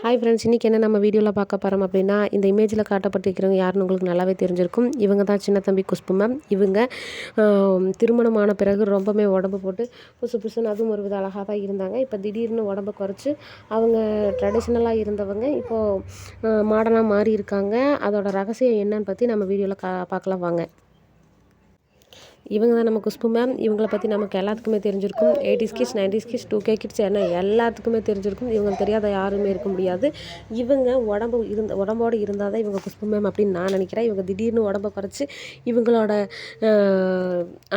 Hi friends இன்றைக்கி என்ன நம்ம வீடியோவில் பார்க்க போகிறோம் அப்படின்னா இந்த இமேஜில் காட்டப்பட்டிருக்கிறவங்க யாருன்னு உங்களுக்கு நல்லாவே தெரிஞ்சிருக்கும். இவங்க தான் சின்ன தம்பி குஷ்பு மேம் இவங்க திருமணமான பிறகு ரொம்பவே உடம்பு போட்டு புதுசு புதுசுன்னு அதுவும் ஒரு வித அழகாக தான் இருந்தாங்க. இப்போ திடீர்னு உடம்ப குறைச்சி அவங்க ட்ரெடிஷ்னலாக இருந்தவங்க இப்போது மாடர்னாக மாறி இருக்காங்க அதோடய ரகசியம் என்னன்னு பற்றி நம்ம வீடியோவில் கா பார்க்கலாம் வாங்க. இவங்க தான் நம்ம குஷ்பு மேம் இவங்களை பற்றி நமக்கு எல்லாத்துக்குமே தெரிஞ்சிருக்கும். Eighties kids nineties kids two K kids என்ன எல்லாத்துக்குமே தெரிஞ்சிருக்கும். இவங்களுக்கு தெரியாத யாருமே இருக்க முடியாது. இவங்க உடம்பு இருந்த உடம்போடு இருந்தால் தான் இவங்க குஷ்பு மேம் அப்படின்னு நான் நினைக்கிறேன். இவங்க திடீர்னு உடம்ப குறைச்சி இவங்களோட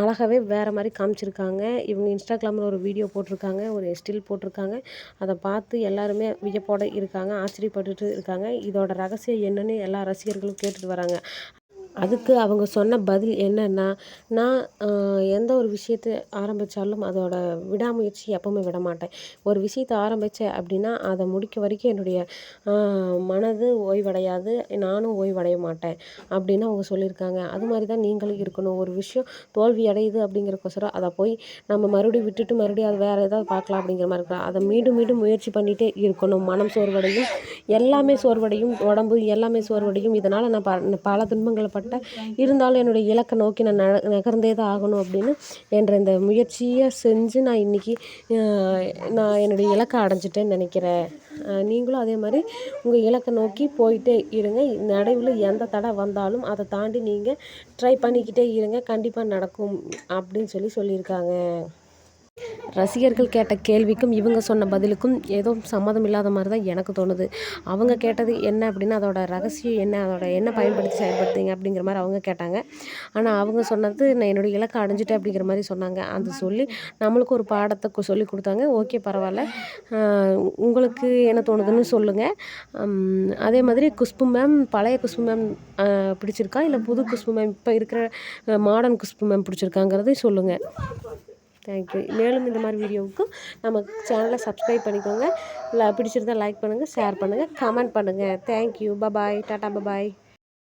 அழகாகவே வேறு மாதிரி காமிச்சிருக்காங்க. இவங்க இன்ஸ்டாகிராமில் ஒரு வீடியோ போட்டிருக்காங்க. ஒரு ஸ்டில் போட்டிருக்காங்க. அதை பார்த்து எல்லாருமே வியப்போட இருக்காங்க. ஆச்சரியப்பட்டுட்டு இருக்காங்க. இதோட ரகசியம் என்னன்னு எல்லா ரசிகர்களும் கேட்டுட்டு வராங்க. அதுக்கு அவங்க சொன்ன பதில் என்னென்னா நான் எந்த ஒரு விஷயத்தை ஆரம்பித்தாலும் அதோட விடாமுயற்சி எப்பவுமே விட மாட்டேன் ஒரு விஷயத்தை ஆரம்பித்தேன் அப்படின்னா அதை முடிக்க வரைக்கும் என்னுடைய மனது ஓய்வடையாது நானும் ஓய்வடைய மாட்டேன் அப்படின்னு அவங்க சொல்லியிருக்காங்க. அது மாதிரி தான் நீங்களும் இருக்கணும். ஒரு விஷயம் தோல்வி அடையுது அப்படிங்கிறக்கோசரம் அதை போய் நம்ம மறுபடியும் விட்டுட்டு மறுபடியும் அது வேறு ஏதாவது பார்க்கலாம் அப்படிங்கிற மாதிரி இருக்கலாம் அதை மீண்டும் மீண்டும் முயற்சி பண்ணிகிட்டே இருக்கணும். மனம் சோர்வடையும் எல்லாமே சோர்வடையும் உடம்பு எல்லாமே சோர்வடையும். இதனால் நான் ப பல துன்பங்களை பட்டேன் இருந்தாலும் என்னுடைய இலக்கை நோக்கி நான் நகர்ந்தே தான் ஆகணும் அப்படின்னு என்ற இந்த முயற்சியை செஞ்சு நான் இன்றைக்கி நான் என்னுடைய இலக்கை அடைஞ்சிட்டேன்னு நினைக்கிறேன். நீங்களும் அதே மாதிரி உங்கள் இலக்கை நோக்கி போயிட்டே இருங்க. நடுவில் எந்த தடை வந்தாலும் அதை தாண்டி நீங்கள் ட்ரை பண்ணிக்கிட்டே இருங்க. கண்டிப்பாக நடக்கும் அப்படின்னு சொல்லி சொல்லியிருக்காங்க. ரசிகர்கள் கேட்ட கேள்விக்கும் இவங்க சொன்ன பதிலுக்கும் ஏதோ சம்மதம் இல்லாத மாதிரி தான் எனக்கு தோணுது. அவங்க கேட்டது என்ன அப்படின்னா அதோட ரகசியம் என்ன அதோட என்ன பயன்படுத்தி செயல்படுத்துங்க அப்படிங்கிற மாதிரி அவங்க கேட்டாங்க. ஆனால் அவங்க சொன்னது நான் என்னுடைய இலக்கை அடைஞ்சிட்டேன் அப்படிங்கிற மாதிரி சொன்னாங்க. அது சொல்லி நம்மளுக்கு ஒரு பாடத்தை சொல்லி கொடுத்தாங்க. ஓகே பரவாயில்ல. உங்களுக்கு என்ன தோணுதுன்னு சொல்லுங்கள் அதே மாதிரி குஷ்பு மேம் பழைய குஷ்பு மேம் பிடிச்சிருக்கா? இல்லை புது குஷ்பு மேம் இப்போ இருக்கிற மாடர்ன் குஷ்பு மேம் பிடிச்சிருக்காங்கிறதையும் சொல்லுங்கள் தேங்க்யூ மேலும் இந்த மாதிரி வீடியோவுக்கு நம்ம சேனலை சப்ஸ்கிரைப் பண்ணிக்கோங்க. பிடிச்சிருந்தால் பிடிச்சிருந்தா லைக் பண்ணுங்கள் ஷேர் பண்ணுங்கள் கமெண்ட் பண்ணுங்கள் தேங்க்யூ பபாய் டாட்டா பபாய்